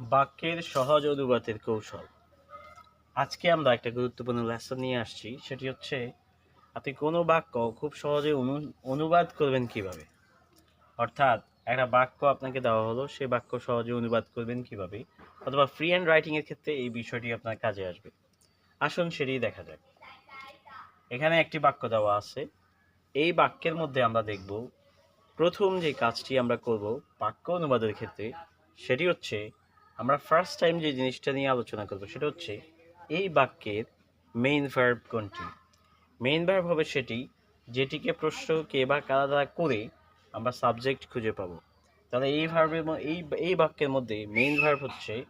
বাক্যের সহজ অনুবাদের কৌশল। আজকে আমরা একটা গুরুত্বপূর্ণ লেসন নিয়ে আসছি, সেটি হচ্ছে, আপনি কোনো বাক্য খুব সহজে অনু- অনুবাদ করবেন কীভাবে? অর্থাৎ, একটা বাক্য আপনাকে দেওয়া হলো সেই বাক্য সহজে অনুবাদ করবেন কীভাবে? অথবা ফ্রি অ্যান্ড রাইটিং এর ক্ষেত্রে এই বিষয়টি আপনার কাজে আসবে। আসুন সেটি দেখা যাক। এখানে একটি বাক্য দেওয়া আছে। এই বাক্যের মধ্যে আমরা দেখব, প্রথম যে কাজটি আমরা করব বাক্য অনুবাদের ক্ষেত্রে, সেটি হচ্ছে আমরা ফার্স্ট টাইম যে জিনিসটা নিয়ে আলোচনা করব সেটা হচ্ছে এই বাক্যের মেইন ভার্ব কোনটি? মেইন ভার্ব হবে সেটি যেটিকে প্রশ্ন কে বা কারা দ্বারা করে আমরা সাবজেক্ট খুঁজে পাবো। তাহলে এই ভার্বের এই এই বাক্যের মধ্যে মেইন ভার্ব হচ্ছে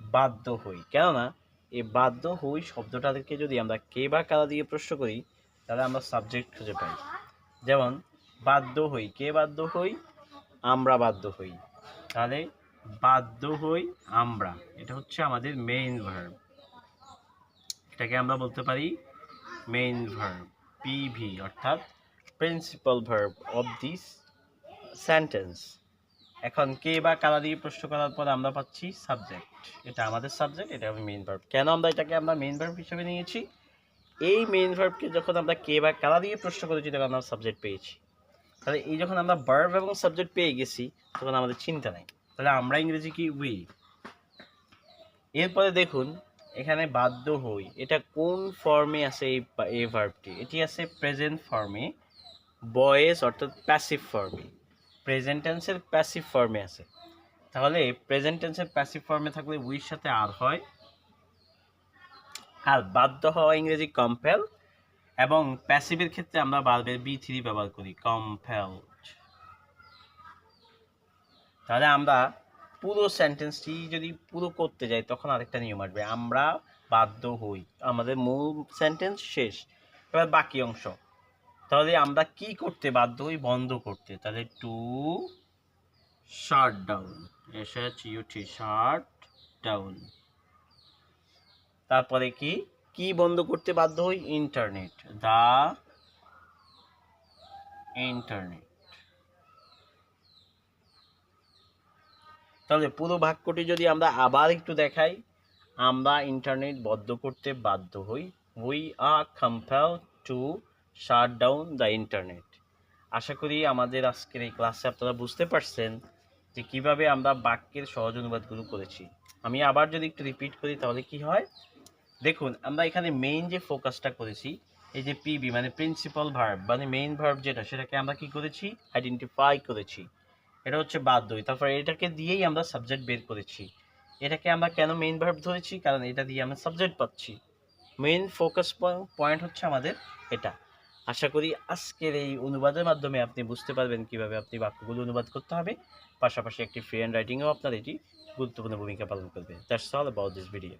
বাধ্য হই। কেননা এই বাধ্য হই শব্দটাকে যদি আমরা কে বা কারা দিয়ে প্রশ্ন করি, তাহলে আমরা সাবজেক্ট খুঁজে পাই। যেমন, বাধ্য হই। কে বাধ্য হই? আমরা বাধ্য হই। তাহলে বাধ্য হই আমরা। এটা হচ্ছে আমাদের মেইন ভার্ব এটাকে আমরা বলতে পারি মেইন ভার্ব পিভি অর্থাৎ principal verb of this sentence এখন কে বা কারা দিয়ে প্রশ্ন করার পর আমরা পাচ্ছি সাবজেক্ট এটা আমাদের সাবজেক্ট এটা হবে মেইন ভার্ব কেন আমরা এটাকে আমরা মেইন ভার্ব হিসেবে নিয়েছি? এই মেইন ভার্বকে যখন আমরা কে বা কারা দিয়ে প্রশ্ন করেছি, তখন আমরা সাবজেক্ট পেয়েছি। তাহলে এই যখন আমরা ভার্ব এবং সাবজেক্ট পেয়ে গেছি, তখন আমাদের চিন্তা নাই। তাহলে আমরা ইংরেজি কি? উই এরপরে দেখুন, এখানে বাধ্য হই। এটা কোন ফর্মে আছে এই এই ভার্বটি এটি আছে প্রেজেন্ট ফর্মে বয়েস অর্থাৎ প্যাসিভ ফর্মে প্রেজেন্ট টেন্সের প্যাসিভ ফর্মে আছে। তাহলে প্রেজেন্ট টেন্সের প্যাসিভ ফর্মে থাকলে উইর সাথে আর হয়। আর বাধ্য হওয়া ইংরেজি কম্পেল এবং প্যাসিভের ক্ষেত্রে আমরা বারবার বি থ্রি ব্যবহার করি। কম্পেল তাহলে আমরা পুরো সেন্টেন্সটি যদি পুরো করতে যাই, তখন আরেকটা নিয়ম আসবে। আমরা বাধ্য হই। আমাদের মূল সেন্টেন্স শেষ। এবার বাকি অংশ। তাহলে আমরা কি করতে বাধ্য হই? বন্ধ করতে। তাহলে to shut down S H UT shut down তারপরে কি? কি বন্ধ করতে বাধ্য হই? ইন্টারনেট দা ইন্টারনেট তাহলে পুরো বাক্যটি যদি আমরা আবার একটু দেখাই, আমরা ইন্টারনেট বদ্ধ করতে বাধ্য হই। We are compel to shut down the internet আশা করি আমাদের আজকের এই ক্লাসে আপনারা বুঝতে পারছেন যে কীভাবে আমরা বাক্যের সহজ অনুবাদগুলো করেছি। আমি আবার যদি একটু রিপিট করি, তাহলে কি হয়? দেখুন, আমরা এখানে মেইন যে ফোকাসটা করেছি, এই যে পিবি মানে প্রিন্সিপাল ভার্ব মানে মেইন ভার্ব যেটা, সেটাকে আমরা কি করেছি? আইডেন্টিফাই করেছি। এটা হচ্ছে বাধ্যই তারপর এটাকে দিয়েই আমরা সাবজেক্ট বের করেছি। এটাকে আমরা কেন মেইন ভার্ব ধরেছি? কারণ এটা দিয়ে আমরা সাবজেক্ট পাচ্ছি। মেইন ফোকাস পয়েন্ট হচ্ছে আমাদের এটা। আশা করি আজকের এই অনুবাদের মাধ্যমে আপনি বুঝতে পারবেন কীভাবে আপনি বাক্যগুলো অনুবাদ করতে হবে। পাশাপাশি একটি ফ্রি হ্যান্ড রাইটিংয়েও আপনার এটি গুরুত্বপূর্ণ ভূমিকা পালন করবে। That's all about this video